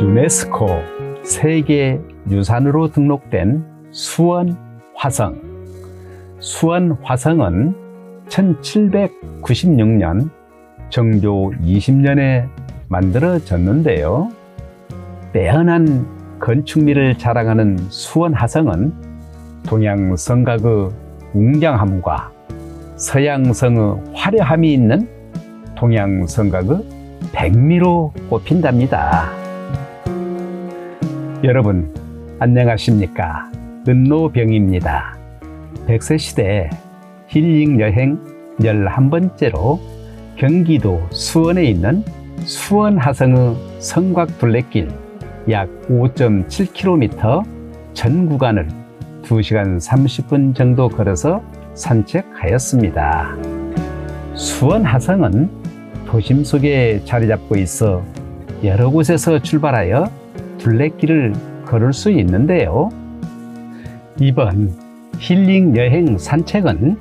유네스코 세계 유산으로 등록된 수원 화성. 수원 화성은 1796년 정조 20년에 만들어졌는데요. 빼어난 건축미를 자랑하는 수원 화성은 동양 성곽의 웅장함과 서양 성의 화려함이 있는 동양 성곽의 백미로 꼽힌답니다. 여러분, 안녕하십니까? 은노병입니다. 백세시대 힐링 여행 11번째로 경기도 수원에 있는 수원하성의 성곽 둘레길 약 5.7km 전 구간을 2시간 30분 정도 걸어서 산책하였습니다. 수원하성은 도심 속에 자리 잡고 있어 여러 곳에서 출발하여 둘레길을 걸을 수 있는데요. 이번 힐링 여행 산책은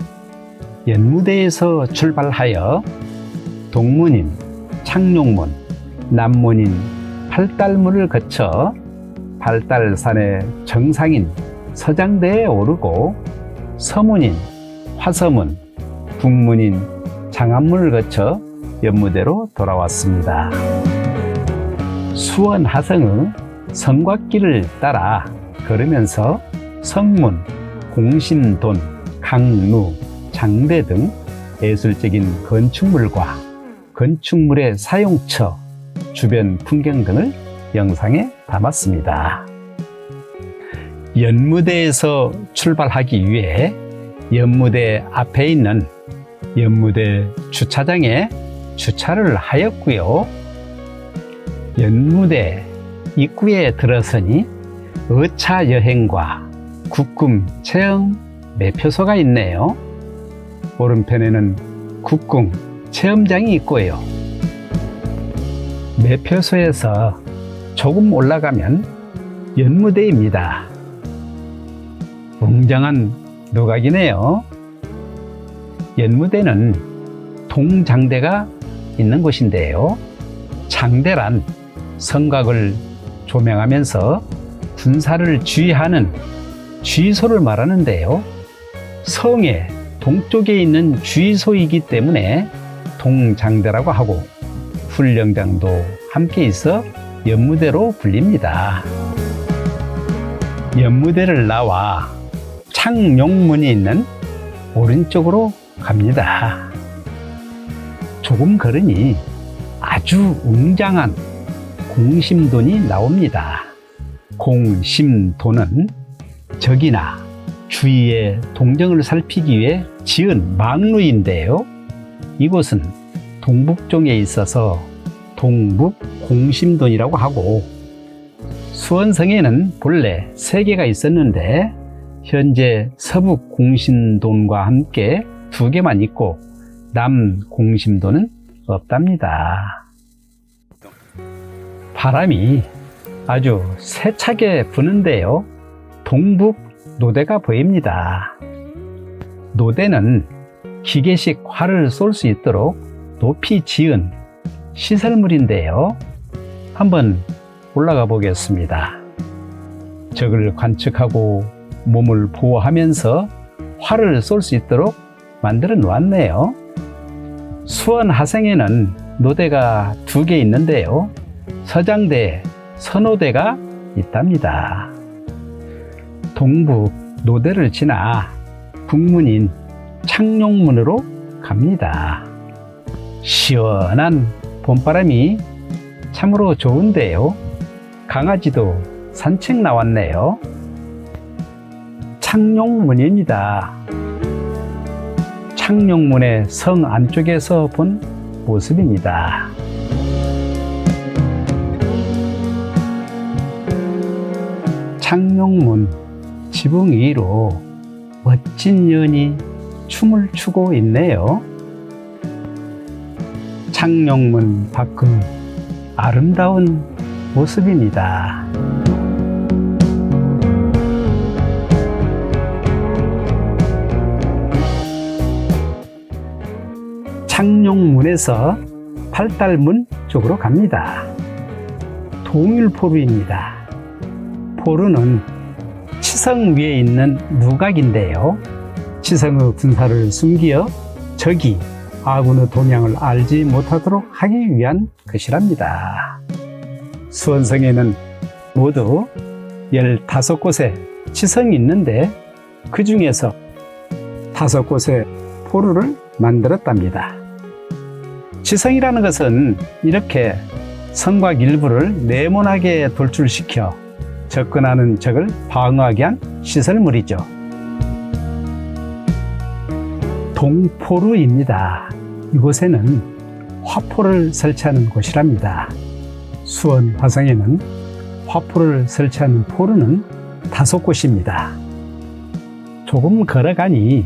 연무대에서 출발하여 동문인, 창룡문, 남문인, 팔달문을 거쳐 팔달산의 정상인 서장대에 오르고 서문인, 화서문, 북문인, 장안문을 거쳐 연무대로 돌아왔습니다. 수원 하성의 성곽길을 따라 걸으면서 성문, 공신돈, 강루, 장대 등 예술적인 건축물과 건축물의 사용처, 주변 풍경 등을 영상에 담았습니다. 연무대에서 출발하기 위해 연무대 앞에 있는 연무대 주차장에 주차를 하였고요. 연무대 입구에 들어서니 어차 여행과 국궁 체험 매표소가 있네요. 오른편에는 국궁 체험장이 있고요. 매표소에서 조금 올라가면 연무대입니다. 웅장한 노각이네요. 연무대는 동장대가 있는 곳인데요. 장대란 성곽을 조명하면서 군사를 주의하는 주의소를 말하는데요. 성의 동쪽에 있는 주의소이기 때문에 동장대라고 하고 훈령장도 함께 있어 연무대로 불립니다. 연무대를 나와 창룡문이 있는 오른쪽으로 갑니다. 조금 걸으니 아주 웅장한 공심돈이 나옵니다. 공심돈은 적이나 주위의 동정을 살피기 위해 지은 망루인데요. 이곳은 동북쪽에 있어서 동북 공심돈이라고 하고 수원성에는 본래 세 개가 있었는데 현재 서북 공심돈과 함께 두 개만 있고 남 공심돈은 없답니다. 바람이 아주 세차게 부는데요. 동북 노대가 보입니다. 노대는 기계식 활을 쏠 수 있도록 높이 지은 시설물인데요. 한번 올라가 보겠습니다. 적을 관측하고 몸을 보호하면서 활을 쏠 수 있도록 만들어 놓았네요. 수원 하생에는 노대가 두 개 있는데요. 서장대, 선호대가 있답니다. 동북 노대를 지나 북문인 창룡문으로 갑니다. 시원한 봄바람이 참으로 좋은데요. 강아지도 산책 나왔네요. 창룡문입니다. 창룡문의 성 안쪽에서 본 모습입니다. 창룡문 지붕 위로 멋진 연이 춤을 추고 있네요. 창룡문 밖의 아름다운 모습입니다. 창룡문에서 팔달문 쪽으로 갑니다. 동일포루입니다. 포루는 치성 위에 있는 누각인데요. 치성의 군사를 숨기어 적이 아군의 동향을 알지 못하도록 하기 위한 것이랍니다. 수원성에는 모두 15곳의 치성이 있는데 그 중에서 다섯 곳의 포루를 만들었답니다. 치성이라는 것은 이렇게 성곽 일부를 네모나게 돌출시켜 접근하는 적을 방어하게 한 시설물이죠. 동포루입니다. 이곳에는 화포를 설치하는 곳이랍니다. 수원 화성에는 화포를 설치하는 포루는 다섯 곳입니다. 조금 걸어가니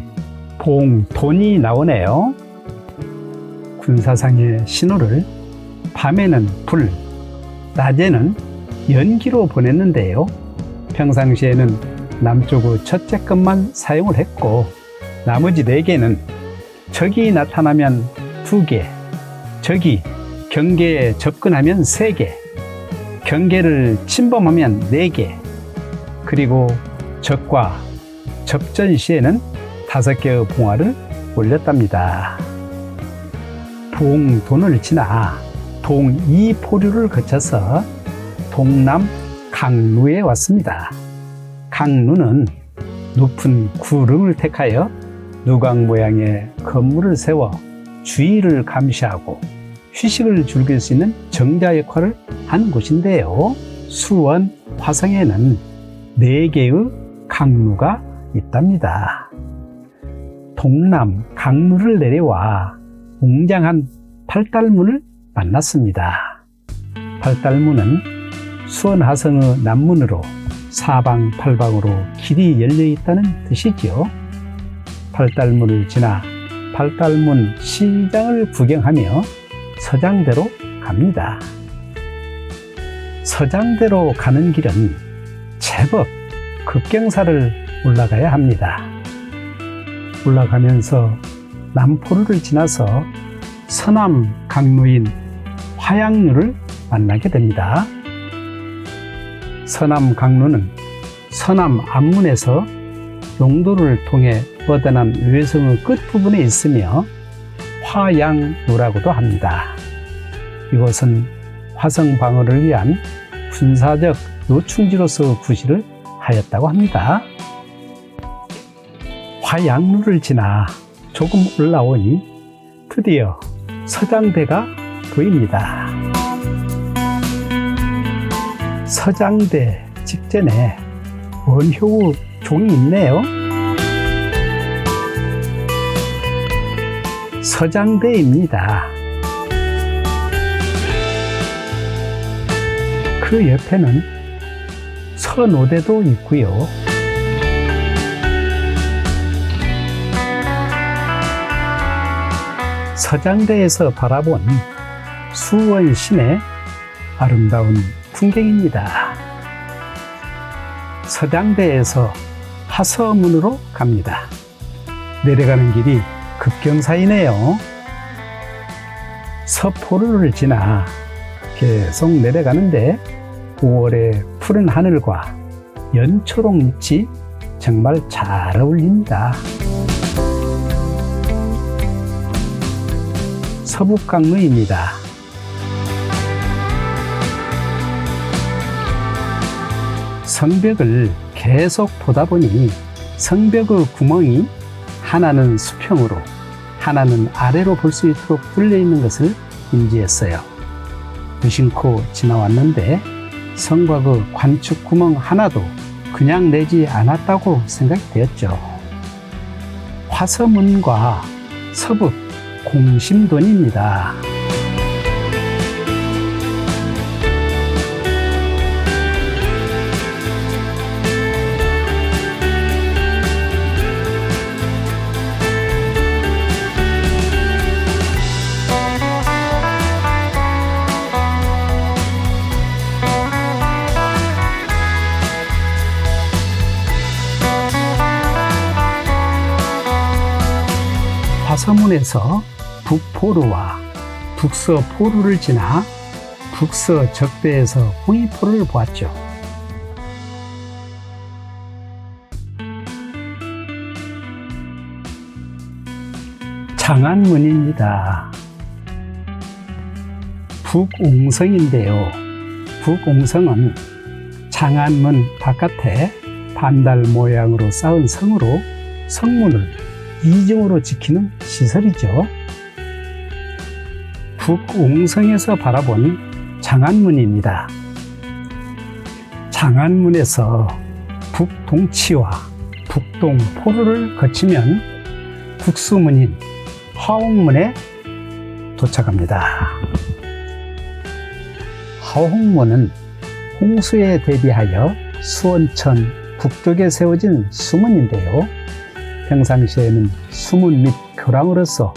봉돈이 나오네요. 군사상의 신호를 밤에는 불, 낮에는 연기로 보냈는데요. 평상시에는 남쪽의 첫째 것만 사용을 했고, 나머지 네 개는 적이 나타나면 두 개, 적이 경계에 접근하면 세 개, 경계를 침범하면 네 개, 그리고 적과 접전 시에는 다섯 개의 봉화를 올렸답니다. 봉돈을 지나 동이포류를 거쳐서 동남 강루에 왔습니다. 강루는 높은 구름을 택하여 누각 모양의 건물을 세워 주위를 감시하고 휴식을 즐길 수 있는 정자 역할을 하는 곳인데요. 수원 화성에는 네 개의 강루가 있답니다. 동남 강루를 내려와 웅장한 팔달문을 만났습니다. 팔달문은 수원 하성의 남문으로 사방 팔방으로 길이 열려 있다는 뜻이지요. 팔달문을 지나 팔달문 시장을 구경하며 서장대로 갑니다. 서장대로 가는 길은 제법 급경사를 올라가야 합니다. 올라가면서 남포루를 지나서 서남 강루인 화양루를 만나게 됩니다. 서남 강루는 서남 앞문에서 용도를 통해 뻗어난 외성의 끝부분에 있으며 화양루라고도 합니다. 이곳은 화성 방어를 위한 군사적 요충지로서 구실을 하였다고 합니다. 화양루를 지나 조금 올라오니 드디어 서장대가 보입니다. 서장대 직전에 원효우 종이 있네요. 서장대입니다. 그 옆에는 서노대도 있고요. 서장대에서 바라본 수원 시내 아름다운 풍경입니다. 서장대에서 하서문으로 갑니다. 내려가는 길이 급경사이네요. 서포르를 지나 계속 내려가는데 5월의 푸른 하늘과 연초록빛이 정말 잘 어울립니다. 서북강루입니다. 성벽을 계속 보다 보니 성벽의 구멍이 하나는 수평으로 하나는 아래로 볼 수 있도록 뚫려 있는 것을 인지했어요. 무심코 지나왔는데 성곽의 관축 구멍 하나도 그냥 내지 않았다고 생각되었죠. 화서문과 서북 공심돈입니다. 화서문에서 북포루와 북서포루를 지나 북서 적대에서 홍의포를 보았죠. 장안문입니다. 북옹성인데요. 북옹성은 장안문 바깥에 반달 모양으로 쌓은 성으로 성문을 이중으로 지키는 시설이죠. 북옹성에서 바라본 장안문입니다. 장안문에서 북동치와 북동포로를 거치면 국수문인 화옥문에 도착합니다. 화옥문은 홍수에 대비하여 수원천 북쪽에 세워진 수문인데요. 평상시에는 수문 및 교량으로서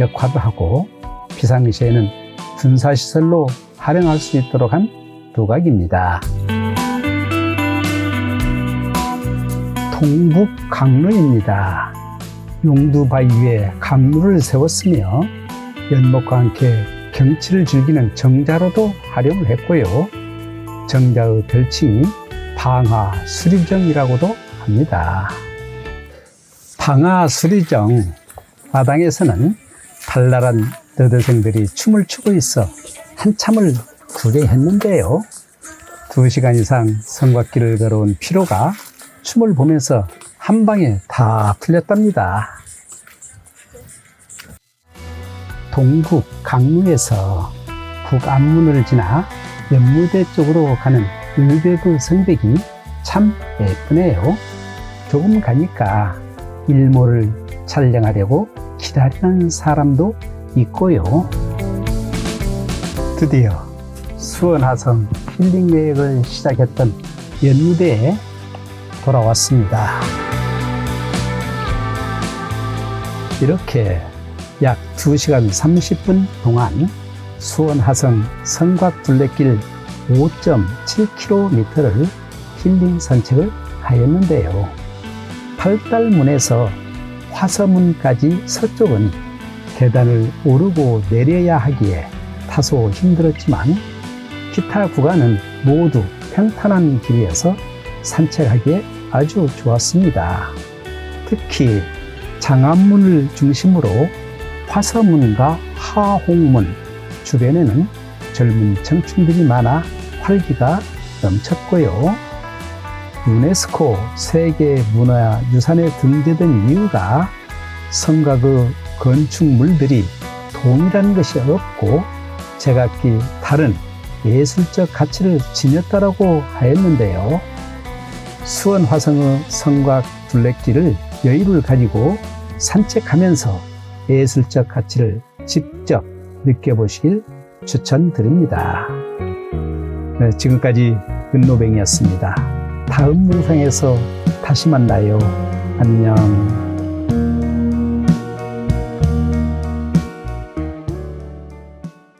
역할을 하고 비상시에는 군사시설로 활용할 수 있도록 한 도각입니다. 동북 강루입니다. 용두바위에 강루를 세웠으며 연못과 함께 경치를 즐기는 정자로도 활용을 했고요. 정자의 별칭이 방하 수리정이라고도 합니다. 방하 수리정 마당에서는 발랄한 너드생들이 춤을 추고 있어 한참을 구경했는데요. 두 시간 이상 성곽길을 걸어온 피로가 춤을 보면서 한 방에 다 풀렸답니다. 동북 강루에서 북안문을 지나 연무대 쪽으로 가는 을배구 성벽이 참 예쁘네요. 조금 가니까 일몰을 촬영하려고 기다리는 사람도 있고요. 드디어 수원하성 힐링 여행을 시작했던 연무대에 돌아왔습니다. 이렇게 약 2시간 30분 동안 수원하성 성곽 둘레길 5.7km를 힐링 산책을 하였는데요. 팔달문에서 화서문까지 서쪽은 계단을 오르고 내려야 하기에 다소 힘들었지만 기타 구간은 모두 평탄한 길이어서 산책하기에 아주 좋았습니다. 특히 장안문을 중심으로 화서문과 하홍문 주변에는 젊은 청춘들이 많아 활기가 넘쳤고요. 유네스코 세계문화유산에 등재된 이유가 성곽의 건축물들이 동일한 것이 없고 제각기 다른 예술적 가치를 지녔다라고 하였는데요. 수원 화성의 성곽 둘레길을 여유를 가지고 산책하면서 예술적 가치를 직접 느껴보시길 추천드립니다. 네, 지금까지 은노뱅이었습니다. 다음 영상에서 다시 만나요. 안녕.